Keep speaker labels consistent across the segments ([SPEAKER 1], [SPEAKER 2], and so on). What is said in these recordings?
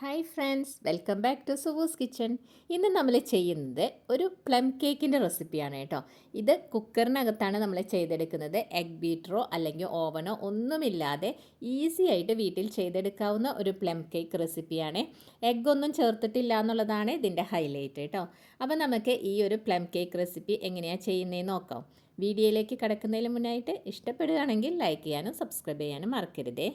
[SPEAKER 1] Hi friends welcome back to Suvu's kitchen ഇന്ന് നമ്മൾ ചെയ്യുന്നത് ഒരു പ്ലം കേക്കിന്റെ റെസിപ്പിയാണ് കേട്ടോ. ഇത് കുക്കറിനകത്താണ് നമ്മൾ ചെയ്തെടുക്കുന്നത്. എഗ് ബീറ്ററോ അല്ലെങ്കിൽ ഓവനോ ഒന്നുമില്ലാതെ ഈസി ആയിട്ട് വീട്ടിൽ ചെയ്തെടുക്കാവുന്ന ഒരു പ്ലം കേക്ക് റെസിപ്പിയാണ് എഗ് ഒന്നും ചേർത്തിട്ടില്ല എന്നുള്ളതാണ് ഇതിന്റെ ഹൈലൈറ്റ് കേട്ടോ. അപ്പോൾ നമുക്ക് ഈ ഒരു പ്ലം കേക്ക് റെസിപ്പി എങ്ങനെയാണ് ചെയ്യുന്നതെന്ന് നോക്കാം. വീഡിയോയിലേക്ക് കിടക്കുന്നതിന് മുന്നായിട്ട് ഇഷ്ടപ്പെടുകയാണെങ്കിൽ ലൈക്ക് ചെയ്യാനും സബ്സ്ക്രൈബ് ചെയ്യാനും മറക്കരുതേ.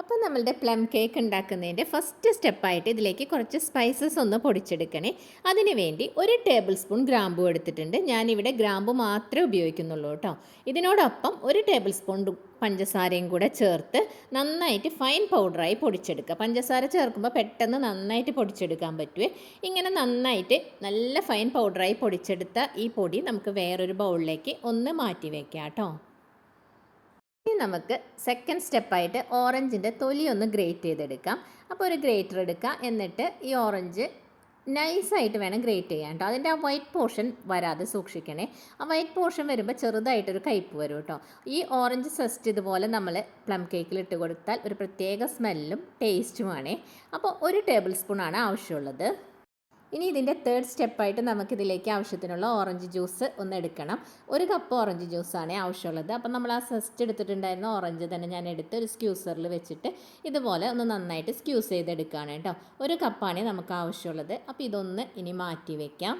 [SPEAKER 1] അപ്പോൾ നമ്മളുടെ പ്ലം കേക്ക് ഉണ്ടാക്കുന്നതിന്റെ ഫസ്റ്റ് സ്റ്റെപ്പായിട്ട് ഇതിലേക്ക് കുറച്ച് സ്പൈസസ് ഒന്ന് പൊടിച്ചെടുക്കണേ. അതിന് വേണ്ടി ഒരു ടേബിൾ സ്പൂൺ ഗ്രാമ്പു എടുത്തിട്ടുണ്ട്. ഞാനിവിടെ ഗ്രാമ്പു മാത്രമേ ഉപയോഗിക്കുന്നുള്ളൂ കേട്ടോ. ഇതിനോടൊപ്പം ഒരു ടേബിൾ സ്പൂൺ പഞ്ചസാരയും കൂടെ ചേർത്ത് നന്നായിട്ട് ഫൈൻ പൗഡറായി പൊടിച്ചെടുക്കുക. പഞ്ചസാര ചേർക്കുമ്പോൾ പെട്ടെന്ന് നന്നായിട്ട് പൊടിച്ചെടുക്കാൻ പറ്റുമേ ഇങ്ങനെ നന്നായിട്ട് നല്ല ഫൈൻ പൗഡറായി പൊടിച്ചെടുത്ത ഈ പൊടി നമുക്ക് വേറൊരു ബൗളിലേക്ക് ഒന്ന് മാറ്റി വയ്ക്കാം കേട്ടോ. ഇനി നമുക്ക് സെക്കൻഡ് സ്റ്റെപ്പായിട്ട് ഓറഞ്ചിന്റെ തൊലി ഒന്ന് ഗ്രേറ്റ് ചെയ്തെടുക്കാം. അപ്പോൾ ഒരു ഗ്രേറ്റർ എടുക്കുക എന്നിട്ട് ഈ ഓറഞ്ച് നൈസായിട്ട് വേണം ഗ്രേറ്റ് ചെയ്യാൻ കേട്ടോ അതിന്റെ ആ വൈറ്റ് പോർഷൻ വരാതെ സൂക്ഷിക്കണേ. ആ വൈറ്റ് പോർഷൻ വരുമ്പോൾ ചെറുതായിട്ടൊരു കയ്പ്പ് വരും കേട്ടോ ഈ ഓറഞ്ച് സെസ്റ്റ് ഇതുപോലെ നമ്മൾ പ്ലം കേക്കിൽ ഇട്ട് കൊടുത്താൽ ഒരു പ്രത്യേക സ്മെല്ലും ടേസ്റ്റുമാണേ അപ്പോൾ ഒരു ടേബിൾ സ്പൂണാണ് ആവശ്യമുള്ളത്. ഇനി ഇതിന്റെ തേർഡ് സ്റ്റെപ്പായിട്ട് നമുക്കിതിലേക്ക് ആവശ്യത്തിനുള്ള ഓറഞ്ച് ജ്യൂസ് ഒന്ന് എടുക്കണം. ഒരു കപ്പ് ഓറഞ്ച് ജ്യൂസാണ് ആവശ്യമുള്ളത്. അപ്പം നമ്മൾ ആ സെസ്റ്റ് എടുത്തിട്ടുണ്ടായിരുന്ന ഓറഞ്ച് തന്നെ ഞാൻ എടുത്ത് ഒരു സ്ക്യൂസറിൽ വെച്ചിട്ട് ഇതുപോലെ ഒന്ന് നന്നായിട്ട് സ്ക്യൂസ് ചെയ്തെടുക്കുകയാണ് കേട്ടോ. ഒരു കപ്പാണ് നമുക്ക് ആവശ്യമുള്ളത്. അപ്പോൾ ഇതൊന്ന് ഇനി മാറ്റി വയ്ക്കാം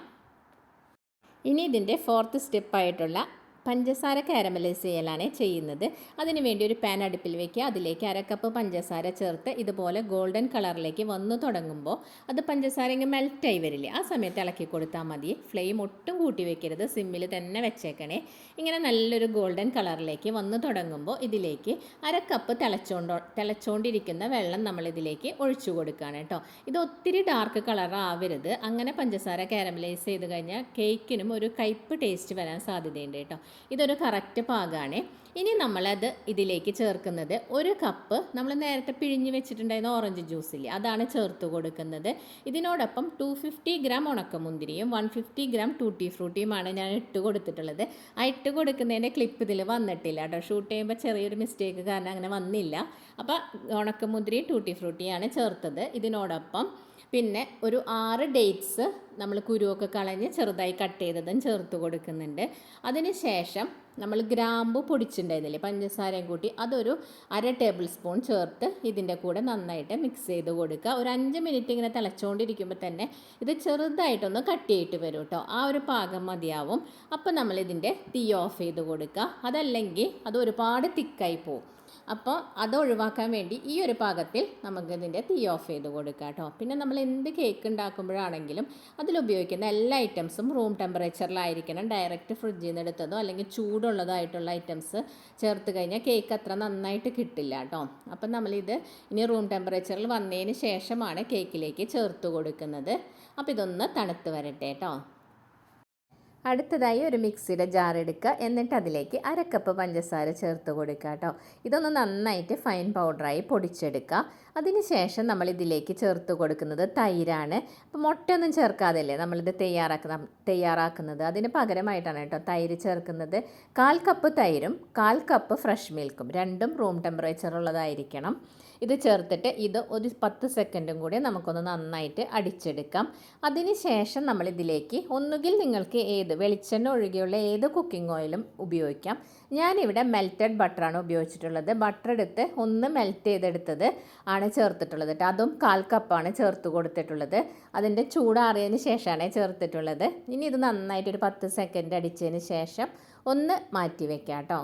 [SPEAKER 1] ഇനി ഇതിന്റെ ഫോർത്ത് സ്റ്റെപ്പായിട്ടുള്ള പഞ്ചസാര കാരമലൈസ് ചെയ്യലാണ് ചെയ്യുന്നത്. അതിന് വേണ്ടി ഒരു പാൻ അടുപ്പിൽ വെക്കുക. അതിലേക്ക് അരക്കപ്പ് പഞ്ചസാര ചേർത്ത് ഇതുപോലെ ഗോൾഡൻ കളറിലേക്ക് വന്നു തുടങ്ങുമ്പോൾ അത് പഞ്ചസാര ഇങ്ങനെ മെൽറ്റായി വരില്ലേ? ആ സമയത്ത് ഇളക്കി കൊടുത്താൽ മതി. ഫ്ലെയിം ഒട്ടും കൂട്ടി വെക്കരുത്. സിമ്മിൽ തന്നെ വെച്ചേക്കണേ. ഇങ്ങനെ നല്ലൊരു ഗോൾഡൻ കളറിലേക്ക് വന്നു തുടങ്ങുമ്പോൾ ഇതിലേക്ക് അരക്കപ്പ് തിളച്ചോണ്ടോ തിളച്ചോണ്ടിരിക്കുന്ന വെള്ളം നമ്മളിതിലേക്ക് ഒഴിച്ചു കൊടുക്കുകയാണ് കേട്ടോ. ഇത് ഒത്തിരി ഡാർക്ക് കളർ ആവരുത്. അങ്ങനെ പഞ്ചസാര കാരമലൈസ് ചെയ്ത് കഴിഞ്ഞാൽ കേക്കിനും ഒരു കയ്പ്പ് ടേസ്റ്റ് വരാൻ സാധ്യതയുണ്ട് കേട്ടോ. ഇതൊരു കറക്റ്റ് പാകമാണ് ഇനി നമ്മളത് ഇതിലേക്ക് ചേർക്കുന്നത് ഒരു കപ്പ് നമ്മൾ നേരത്തെ പിഴിഞ്ഞ് വെച്ചിട്ടുണ്ടായിരുന്ന ഓറഞ്ച് ജ്യൂസില്ലേ അതാണ് ചേർത്ത് കൊടുക്കുന്നത്. ഇതിനോടൊപ്പം ടു ഫിഫ്റ്റി ഗ്രാം ഉണക്കമുന്തിരിയും വൺ ഫിഫ്റ്റി ഗ്രാം ടൂട്ടി ഫ്രൂട്ടിയുമാണ് ഞാൻ ഇട്ട് കൊടുത്തിട്ടുള്ളത്. ആ ഇട്ട് കൊടുക്കുന്നതിന്റെ ക്ലിപ്പ് ഇതിൽ വന്നിട്ടില്ല കേട്ടോ. ഷൂട്ട് ചെയ്യുമ്പോൾ ചെറിയൊരു മിസ്റ്റേക്ക് കാരണം അങ്ങനെ വന്നില്ല. അപ്പോൾ ഉണക്കമുന്തിരിയും ടൂട്ടി ഫ്രൂട്ടിയാണ് ചേർത്തത്. ഇതിനോടൊപ്പം പിന്നെ ഒരു ആറ് ഡേറ്റ്സ് നമ്മൾ കുരുവൊക്കെ കളഞ്ഞ് ചെറുതായി കട്ട് ചെയ്തതും ചേർത്ത് കൊടുക്കുന്നുണ്ട്. അതിന് ശേഷം നമ്മൾ ഗ്രാമ്പ് പൊടിച്ചിട്ടുണ്ടായിരുന്നില്ലേ പഞ്ചസാരയും കൂട്ടി അതൊരു അര ടേബിൾ സ്പൂൺ ചേർത്ത് ഇതിന്റെ കൂടെ നന്നായിട്ട് മിക്സ് ചെയ്ത് കൊടുക്കുക. ഒരു അഞ്ച് മിനിറ്റ് ഇങ്ങനെ തിളച്ചുകൊണ്ടിരിക്കുമ്പോൾ തന്നെ ഇത് ചെറുതായിട്ടൊന്ന് കട്ട് ചെയ്തിട്ട് വരും കേട്ടോ ആ ഒരു പാകം മതിയാവും. അപ്പോൾ നമ്മൾ ഇതിന്റെ തീ ഓഫ് ചെയ്ത് കൊടുക്കുക. അതല്ലെങ്കിൽ അത് ഒരുപാട് തിക്കായി പോകും അപ്പോൾ അത് ഒഴിവാക്കാൻ വേണ്ടി ഈ ഒരു പാകത്തിൽ നമുക്കിതിന്റെ തീ ഓഫ് ചെയ്ത് കൊടുക്കുക കേട്ടോ. പിന്നെ നമ്മൾ എന്ത് കേക്ക് ഉണ്ടാക്കുമ്പോഴാണെങ്കിലും അതിലുപയോഗിക്കുന്ന എല്ലാ ഐറ്റംസും റൂം ടെമ്പറേച്ചറിലായിരിക്കണം ഡയറക്റ്റ് ഫ്രിഡ്ജിൽ നിന്ന് എടുത്തതോ അല്ലെങ്കിൽ ചൂടുള്ളതായിട്ടുള്ള ഐറ്റംസ് ചേർത്ത് കഴിഞ്ഞാൽ കേക്ക് അത്ര നന്നായിട്ട് കിട്ടില്ല കേട്ടോ. അപ്പം നമ്മളിത് ഇനി റൂം ടെമ്പറേച്ചറിൽ വന്നതിന് ശേഷമാണ് കേക്കിലേക്ക് ചേർത്ത് കൊടുക്കുന്നത്. അപ്പോൾ ഇതൊന്ന് തണുത്ത് വരട്ടെ കേട്ടോ. അടുത്തതായി ഒരു മിക്സിയുടെ ജാർ എടുക്കുക. എന്നിട്ട് അതിലേക്ക് അരക്കപ്പ് പഞ്ചസാര ചേർത്ത് കൊടുക്കുക കേട്ടോ. ഇതൊന്ന് നന്നായിട്ട് ഫൈൻ പൗഡറായി പൊടിച്ചെടുക്കുക. അതിനുശേഷം നമ്മൾ ഇതിലേക്ക് ചേർത്ത് കൊടുക്കുന്നത് തൈരാണ്. അപ്പോൾ മുട്ടയൊന്നും ചേർക്കാതല്ലേ നമ്മളിത് തയ്യാറാക്കുന്ന തയ്യാറാക്കുന്നത്? അതിന് പകരമായിട്ടാണ് കേട്ടോ തൈര് ചേർക്കുന്നത്. കാൽ കപ്പ് തൈരും കാൽ കപ്പ് ഫ്രഷ് മിൽക്കും രണ്ടും റൂം ടെമ്പറേച്ചർ ഉള്ളതായിരിക്കണം. ഇത് ചേർത്തിട്ട് ഇത് ഒരു പത്ത് സെക്കൻഡും കൂടി നമുക്കൊന്ന് നന്നായിട്ട് അടിച്ചെടുക്കാം. അതിന് ശേഷം നമ്മൾ ഇതിലേക്ക് ഒന്നുകിൽ നിങ്ങൾക്ക് ഏത് വെളിച്ചെണ്ണ ഒഴികെയുള്ള ഏത് കുക്കിംഗ് ഓയിലും ഉപയോഗിക്കാം. ഞാനിവിടെ മെൽറ്റഡ് ബട്ടറാണ് ഉപയോഗിച്ചിട്ടുള്ളത്. ബട്ടർ എടുത്ത് ഒന്ന് മെൽറ്റ് ചെയ്തെടുത്തത് ആണ് ചേർത്തിട്ടുള്ളത് കേട്ടോ അതും കാൽ കപ്പാണ് ചേർത്ത് കൊടുത്തിട്ടുള്ളത്. അതിന്റെ ചൂടാറിയതിന് ശേഷമാണ് ചേർത്തിട്ടുള്ളത്. ഇനി ഇത് നന്നായിട്ട് ഒരു പത്ത് സെക്കൻഡ് അടിച്ചതിന് ശേഷം ഒന്ന് മാറ്റി വെക്കാം കേട്ടോ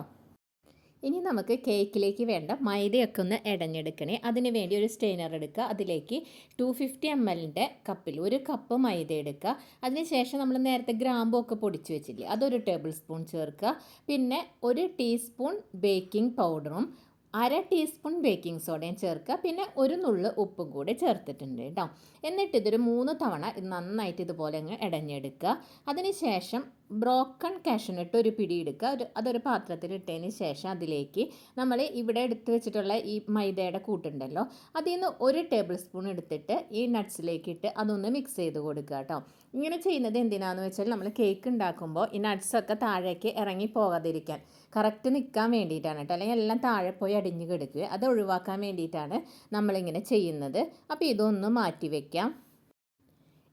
[SPEAKER 1] ഇനി നമുക്ക് കേക്കിലേക്ക് വേണ്ട മൈദയൊക്കെ ഒന്ന് ഇടഞ്ഞെടുക്കണേ അതിന് വേണ്ടി ഒരു സ്റ്റെയിനർ എടുക്കുക. അതിലേക്ക് ടു ഫിഫ്റ്റി എം എല്ലിന്റെ കപ്പിൽ ഒരു കപ്പ് മൈദ എടുക്കുക. അതിനുശേഷം നമ്മൾ നേരത്തെ ഗ്രാമ്പൊക്കെ പൊടിച്ച് വെച്ചില്ലേ അതൊരു ടേബിൾ സ്പൂൺ ചേർക്കുക. പിന്നെ ഒരു ടീസ്പൂൺ ബേക്കിംഗ് പൗഡറും അര ടീസ്പൂൺ ബേക്കിംഗ് സോഡയും ചേർക്കുക. പിന്നെ ഒരു നുള്ള് ഉപ്പും കൂടി ചേർത്തിട്ടുണ്ട് കേട്ടോ. എന്നിട്ട് ഇതൊരു മൂന്ന് തവണ നന്നായിട്ട് ഇതുപോലെ അങ്ങ് ഇടഞ്ഞെടുക്കുക അതിനുശേഷം ബ്രോക്കൺ കാഷ്യനട്ട് ഒരു പിടിയെടുക്കുക ഒരു അതൊരു പാത്രത്തിൽ ഇട്ടതിന് ശേഷം അതിലേക്ക് നമ്മൾ ഇവിടെ എടുത്തു വെച്ചിട്ടുള്ള ഈ മൈദയുടെ കൂട്ടുണ്ടല്ലോ അതിൽ നിന്ന് ഒരു ടേബിൾ സ്പൂൺ എടുത്തിട്ട് ഈ നട്ട്സിലേക്ക് ഇട്ട് അതൊന്ന് മിക്സ് ചെയ്ത് കൊടുക്കുക കേട്ടോ ഇങ്ങനെ ചെയ്യുന്നത് എന്തിനാന്ന് വെച്ചാൽ നമ്മൾ കേക്ക് ഉണ്ടാക്കുമ്പോൾ ഈ നട്ട്സൊക്കെ താഴേക്ക് ഇറങ്ങി പോകാതിരിക്കാൻ കറക്റ്റ് നിൽക്കാൻ വേണ്ടിയിട്ടാണ് കേട്ടോ അല്ലെങ്കിൽ എല്ലാം താഴെ പോയി അടിഞ്ഞു കിടക്കുക അത് ഒഴിവാക്കാൻ വേണ്ടിയിട്ടാണ് നമ്മളിങ്ങനെ ചെയ്യുന്നത്. അപ്പോൾ ഇതൊന്ന് മാറ്റി വയ്ക്കാം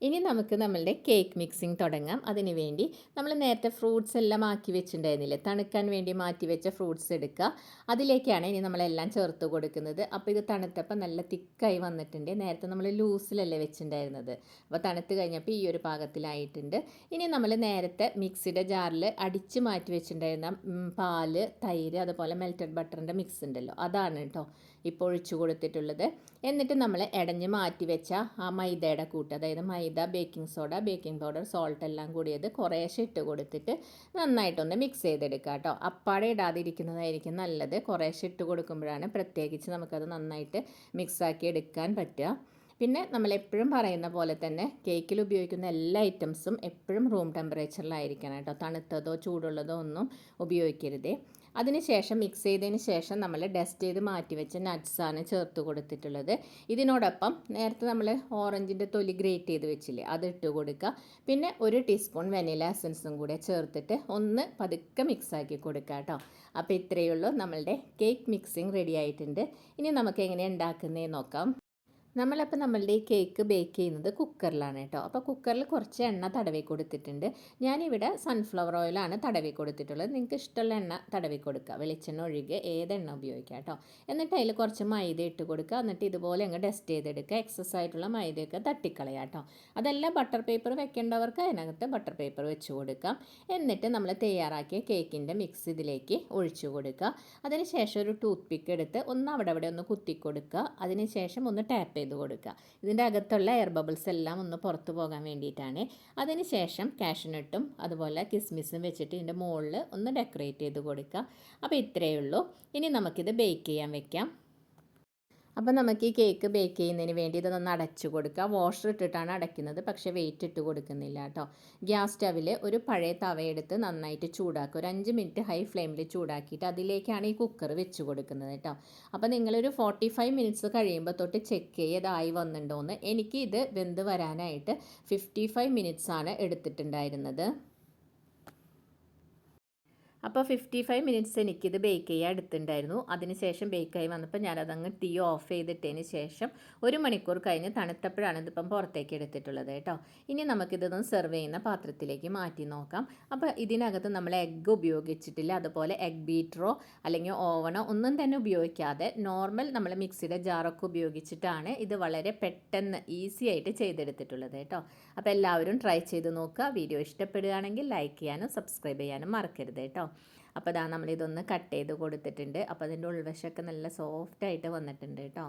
[SPEAKER 1] ഇനി നമുക്ക് നമ്മളുടെ കേക്ക് മിക്സിങ് തുടങ്ങാം. അതിന് വേണ്ടി നമ്മൾ നേരത്തെ ഫ്രൂട്ട്സ് എല്ലാം ആക്കി വെച്ചിട്ടുണ്ടായിരുന്നില്ലേ? തണുക്കാൻ വേണ്ടി മാറ്റി വെച്ച ഫ്രൂട്ട്സ് എടുക്കുക. അതിലേക്കാണ് ഇനി നമ്മളെല്ലാം ചേർത്ത് കൊടുക്കുന്നത്. അപ്പോൾ ഇത് തണുത്തപ്പോൾ നല്ല തിക്കായി വന്നിട്ടുണ്ട്. നേരത്തെ നമ്മൾ ലൂസിലല്ലേ വെച്ചിട്ടുണ്ടായിരുന്നത്. അപ്പോൾ തണുത്ത് കഴിഞ്ഞപ്പോൾ ഈ ഒരു പാകത്തിലായിട്ടുണ്ട്. ഇനി നമ്മൾ നേരത്തെ മിക്സിയുടെ ജാറിൽ അടിച്ച് മാറ്റി വെച്ചിട്ടുണ്ടായിരുന്ന പാൽ തൈര് അതുപോലെ മെൽറ്റഡ് ബട്ടറിന്റെ മിക്സ് ഉണ്ടല്ലോ. അതാണ് കേട്ടോ ഇപ്പോൾ ഒഴിച്ചു കൊടുത്തിട്ടുള്ളത്. എന്നിട്ട് നമ്മൾ ഇടഞ്ഞ് മാറ്റി വെച്ച ആ മൈദയുടെ കൂട്ട് അതായത് മൈദ baking soda baking powder salt എല്ലാം കൂടിയത് കുറേശ്ശെ ഇട്ട് കൊടുത്തിട്ട് നന്നായിട്ടൊന്ന് മിക്സ് ചെയ്തെടുക്കുക കേട്ടോ അപ്പാടെ ഇടാതിരിക്കുന്നതായിരിക്കും നല്ലത്. കുറേശ്ശെ ഇട്ട് കൊടുക്കുമ്പോഴാണ് പ്രത്യേകിച്ച് നമുക്കത് നന്നായിട്ട് മിക്സാക്കി എടുക്കാൻ പറ്റുക. പിന്നെ നമ്മൾ എപ്പോഴും പറയുന്ന പോലെ തന്നെ കേക്കിൽ ഉപയോഗിക്കുന്ന എല്ലാ ഐറ്റംസും എപ്പോഴും റൂം ടെമ്പറേച്ചറിലായിരിക്കണം കേട്ടോ തണുത്തതോ ചൂടുള്ളതോ ഒന്നും ഉപയോഗിക്കരുതേ. അതിനുശേഷം മിക്സ് ചെയ്തതിന് ശേഷം നമ്മൾ ഡസ്റ്റ് ചെയ്ത് മാറ്റി വെച്ച നട്ട്സാണ് ചേർത്ത് കൊടുത്തിട്ടുള്ളത്. ഇതിനോടൊപ്പം നേരത്തെ നമ്മൾ ഓറഞ്ചിന്റെ തൊലി ഗ്രേറ്റ് ചെയ്ത് വെച്ചില്ലേ അത് ഇട്ട് കൊടുക്കുക. പിന്നെ ഒരു ടീസ്പൂൺ വെനില എസൻസും കൂടെ ചേർത്തിട്ട് ഒന്ന് പതുക്കെ മിക്സാക്കി കൊടുക്കുക കേട്ടോ. അപ്പോൾ ഇത്രയേ ഉള്ളൂ. നമ്മളുടെ കേക്ക് മിക്സിങ് റെഡി ആയിട്ടുണ്ട്. ഇനി നമുക്ക് എങ്ങനെ ഉണ്ടാക്കുന്നതെന്ന് നോക്കാം. നമ്മളപ്പോൾ നമ്മളുടെ ഈ കേക്ക് ബേക്ക് ചെയ്യുന്നത് കുക്കറിലാണ് കേട്ടോ. അപ്പോൾ കുക്കറിൽ കുറച്ച് എണ്ണ തടവി കൊടുത്തിട്ടുണ്ട്. ഞാനിവിടെ സൺഫ്ലവർ ഓയിലാണ് തടവി കൊടുത്തിട്ടുള്ളത്. നിങ്ങൾക്ക് ഇഷ്ടമുള്ള എണ്ണ തടവി കൊടുക്കുക. വെളിച്ചെണ്ണ ഒഴികെ ഏത് എണ്ണ ഉപയോഗിക്കുക കേട്ടോ. എന്നിട്ട് അതിൽ കുറച്ച് മൈദ ഇട്ട് കൊടുക്കുക. എന്നിട്ട് ഇതുപോലെ അങ്ങ് ഡസ്റ്റ് ചെയ്തെടുക്കുക. എക്സസ് ആയിട്ടുള്ള മൈദയൊക്കെ തട്ടിക്കളയുക കേട്ടോ. അതല്ല ബട്ടർ പേപ്പർ വെക്കേണ്ടവർക്ക് അതിനകത്ത് ബട്ടർ പേപ്പർ വെച്ച് കൊടുക്കാം. എന്നിട്ട് നമ്മൾ തയ്യാറാക്കിയ കേക്കിന്റെ മിക്സ് ഇതിലേക്ക് ഒഴിച്ചു കൊടുക്കുക. അതിനുശേഷം ഒരു ടൂത്ത് പിക്ക് എടുത്ത് ഒന്ന് അവിടെ അവിടെ ഒന്ന് കുത്തി കൊടുക്കുക. അതിനുശേഷം ഒന്ന് ടാപ്പ് ചെയ്ത് കൊടുക്കുക. ഇതിന്റെ അകത്തുള്ള എയർ ബബിൾസ് എല്ലാം ഒന്ന് പുറത്തു പോകാൻ വേണ്ടിയിട്ടാണ്. അതിന് ശേഷം കാഷ്നട്ടും അതുപോലെ കിസ്മിസും വെച്ചിട്ട് ഇതിന്റെ മുകളിൽ ഒന്ന് ഡെക്കറേറ്റ് ചെയ്ത് കൊടുക്കുക. അപ്പോൾ ഇത്രയേ ഉള്ളൂ. ഇനി നമുക്കിത് ബേക്ക് ചെയ്യാൻ വെക്കാം. അപ്പോൾ നമുക്ക് ഈ കേക്ക് ബേക്ക് ചെയ്യുന്നതിന് വേണ്ടി ഇതൊന്ന് അടച്ചു കൊടുക്കുക. വാഷർ ഇട്ടിട്ടാണ് അടയ്ക്കുന്നത്. പക്ഷേ വെയിറ്റ് ഇട്ട് കൊടുക്കുന്നില്ല കേട്ടോ. ഗ്യാസ് സ്റ്റവിൽ ഒരു പഴയ തവയെടുത്ത് നന്നായിട്ട് ചൂടാക്കുക. ഒരു അഞ്ച് മിനിറ്റ് ഹൈ ഫ്ലെയിമിൽ ചൂടാക്കിയിട്ട് അതിലേക്കാണ് ഈ കുക്കർ വെച്ച് കൊടുക്കുന്നത് കേട്ടോ. അപ്പോൾ നിങ്ങളൊരു ഫോർട്ടി ഫൈവ് മിനിറ്റ്സ് കഴിയുമ്പോൾ തൊട്ട് ചെക്ക് ചെയ്തായി വന്നിട്ടുണ്ടോയെന്ന് എനിക്ക് ഇത് വെന്ത് വരാനായിട്ട് ഫിഫ്റ്റി ഫൈവ് മിനിറ്റ്സാണ് എടുത്തിട്ടുണ്ടായിരുന്നത്. അപ്പോൾ ഫിഫ്റ്റി ഫൈവ് മിനിറ്റ്സ് എനിക്കിത് ബേക്ക് ചെയ്യാൻ എടുത്തിട്ടുണ്ടായിരുന്നു. അതിനുശേഷം ബേക്കായി വന്നപ്പോൾ ഞാനതങ്ങ് തീ ഓഫ് ചെയ്തിട്ടതിന് ശേഷം ഒരു മണിക്കൂർ കഴിഞ്ഞ് തണുത്തപ്പോഴാണ് ഇതിപ്പം പുറത്തേക്ക് എടുത്തിട്ടുള്ളത് കേട്ടോ. ഇനി നമുക്കിതൊന്ന് സെർവ് ചെയ്യുന്ന പാത്രത്തിലേക്ക് മാറ്റി നോക്കാം. അപ്പോൾ ഇതിനകത്ത് നമ്മൾ എഗ്ഗ് ഉപയോഗിച്ചിട്ടില്ല. അതുപോലെ എഗ് ബീറ്ററോ അല്ലെങ്കിൽ ഓവണോ ഒന്നും തന്നെ ഉപയോഗിക്കാതെ നോർമൽ നമ്മൾ മിക്സിയുടെ ജാറൊക്കെ ഉപയോഗിച്ചിട്ടാണ് ഇത് വളരെ പെട്ടെന്ന് ഈസി ആയിട്ട് ചെയ്തെടുത്തിട്ടുള്ളത് കേട്ടോ. അപ്പോൾ എല്ലാവരും ട്രൈ ചെയ്ത് നോക്കുക. വീഡിയോ ഇഷ്ടപ്പെടുകയാണെങ്കിൽ ലൈക്ക് ചെയ്യാനും സബ്സ്ക്രൈബ് ചെയ്യാനും മറക്കരുത് കേട്ടോ. അപ്പോൾ ഇതാ നമ്മളിതൊന്ന് കട്ട് ചെയ്ത് കൊടുത്തിട്ടുണ്ട്. അപ്പോൾ അതിന്റെ ഉൾവശമൊക്കെ നല്ല സോഫ്റ്റായിട്ട് വന്നിട്ടുണ്ട് കേട്ടോ.